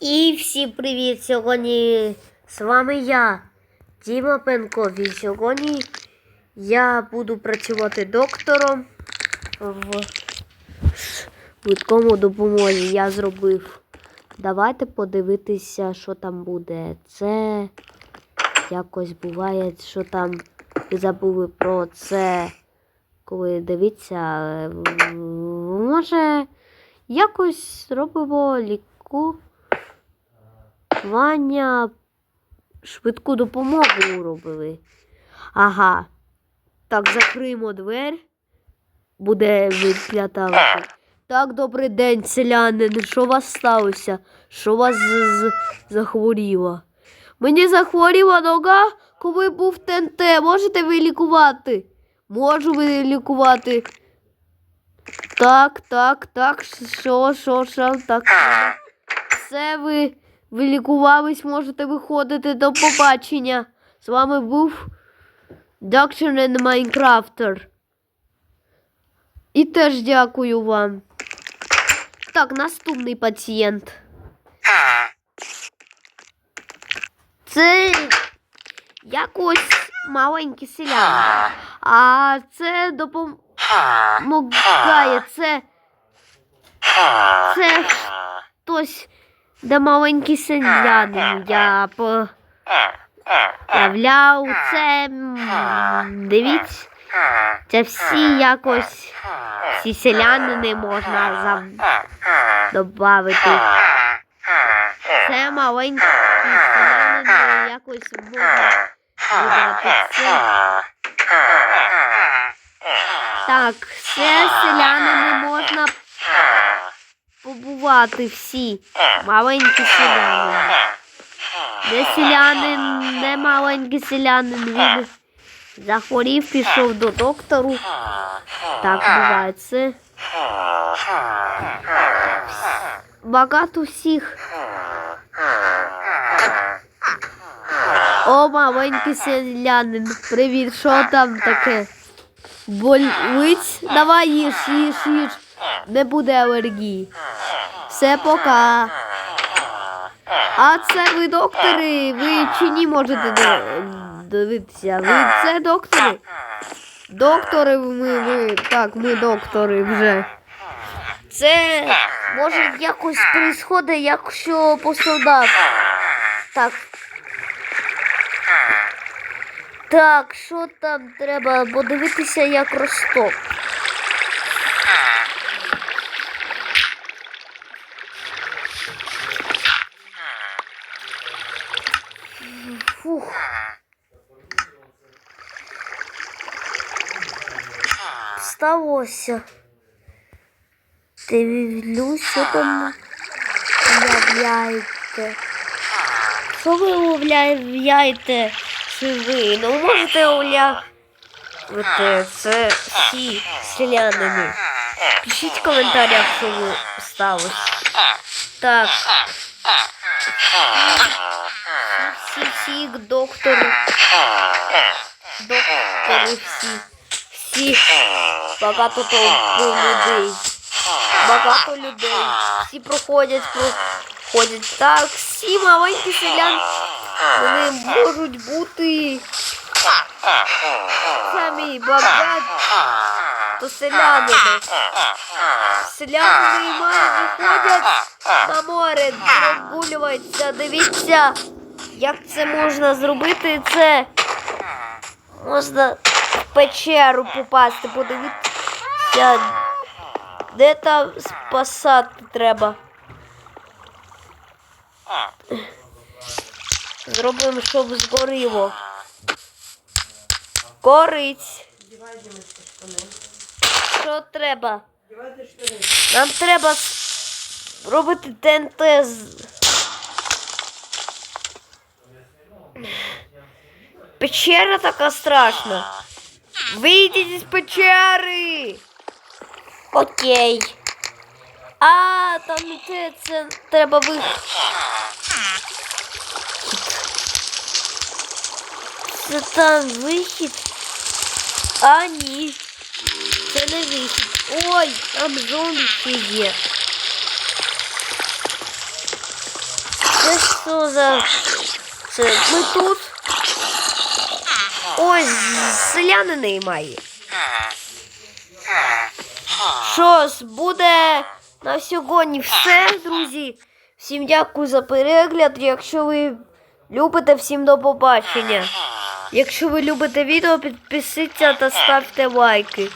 І всім привіт! Сьогодні з вами я, Діма Пенков. І сьогодні я буду працювати доктором в швидкому допомозі. Я зробив. Давайте подивитися, що там буде. Це якось буває, що там ви забули про це. Коли дивіться, е, може якось зробимо ліку. Ваня швидку допомогу робили. Ага. Так, закриємо двер. Буде відклятавати. Так, добрий день, селянин. Що у вас сталося? Що у вас захворіло? Мені захворіла нога, коли був ТНТ. Можете ви лікувати? Можу ви лікувати. Так, так, так. Що, що, що, так. Все ви, ви лікувались, можете виходити до побачення. З вами був Доктор and Майнкрафтер. І теж дякую вам. Так, наступний пацієнт. Це якось маленький селян. А це допомагає. Це, це хтось, де маленький селянин. Я появляв це. Дивіться, це всі якось всі селянини можна зам... додати. Це маленький селянин якось можна вибрати. Це. Так, це селянини можна побувати всі. Маленькі селянини. Не селянин, не маленький селянин. Він захворів, пішов до доктору. Так буває це. Багато всіх. О, маленький селянин. Привіт, що там таке? Болить? Давай їж, їж, їж. Не буде алергії. Все пока. А це ви доктори? Ви чи ні можете дивитися? Ви це доктори? Доктори ми, ви. Так, ми доктори вже. Це може якось происходить, якщо пострадав. Так. Так, що там треба подивитися, як росток. Фух. Сталося. Дивлюся там. Уявляєте. Що ви уявляєте, чи ви? Можете уявляти. Це всі селянини. Пишіть в коментарях, що ви сталося. Так. Всі доктори. Всі. Всі. Багато толпи людей. Багато людей. Всі проходять, проходять. Так, всі маленькі селян. Вони можуть бути самі багаті. То селянини. Селянини майже ходять на море, прогулюються. Дивіться, як це можна зробити. Це можна в печеру попасти, подивіться, де там спасати треба. Зробимо, щоб згоріло. Горить. Що треба? Нам треба робити ТНТ з. Печера така страшна. Вийдіть із печери. Окей. А, там не те, це треба ви. Це там вихід. А, ні. Це не вихід. Ой, там зомбі ще є. Це що за. Ми тут. Ось селяни немає. Що ж, буде на сьогодні все, друзі. Всім дякую за перегляд. Якщо ви любите, всім до побачення. Якщо ви любите відео, підпишіться та ставте лайки.